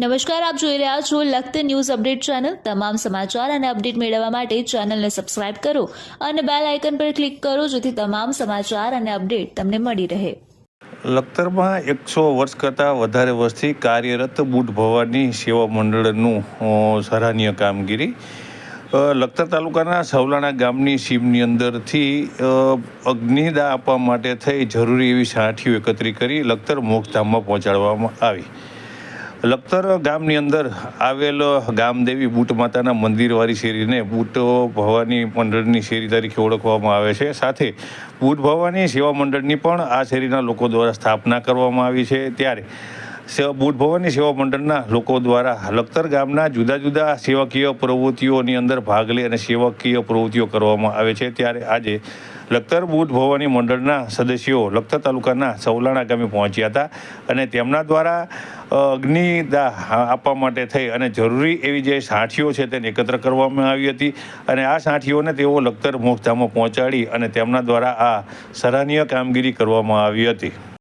નમસ્કાર, આપ જોઈ રહ્યા છો લખત ન્યૂઝ અપડેટ ચેનલ. તમામ સમાચાર અને અપડેટ મેળવવા માટે ચેનલને સબસ્ક્રાઇબ કરો અને બેલ આઇકન પર ક્લિક કરો જેથી તમામ સમાચાર અને અપડેટ તમને મળી રહે. લખતરમાં એકસો વર્ષ કરતાં વધારે વર્ષથી કાર્યરત બુટ ભવાની સેવા મંડળનું સરાહનીય કામગીરી. લખતર તાલુકાના સવલાણા ગામની સીમની અંદરથી અગ્નિદા આપવા માટે થઈ જરૂરી એવી સાઠીઓ એકત્રિત કરી લખતર મોક્ષધામમાં પહોંચાડવામાં આવી. લખતર ગામની અંદર આવેલ ગામદેવી બુટ માતાના મંદિરવાળી શેરીને બુટ ભવાની મંડળની શેરી તરીકે ઓળખવામાં આવે છે. સાથે બુટ ભવાની સેવા મંડળની પણ આ શેરીના લોકો દ્વારા સ્થાપના કરવામાં આવી છે. ત્યારે સે- બુટ ભવાની સેવા મંડળના લોકો દ્વારા લખતર ગામના જુદા જુદા સેવાકીય પ્રવૃત્તિઓની અંદર ભાગ લઈ અને સેવાકીય પ્રવૃત્તિઓ કરવામાં આવે છે. ત્યારે આજે લખતર બુટ ભવાની મંડળના સદસ્યો લખતર તાલુકાના સૌલાણા ગામે પહોંચ્યા હતા અને તેમના દ્વારા અ, અગ્નિદા આપવા માટે થઈ અને જરૂરી એવી જે સાઠીઓ છે તેને એકત્ર કરવામાં આવી હતી અને આ સાઠીઓને તેઓ લખતર મોક્ષધામમાં પહોંચાડી અને તેમના દ્વારા આ સરાહનીય કામગીરી કરવામાં આવી હતી.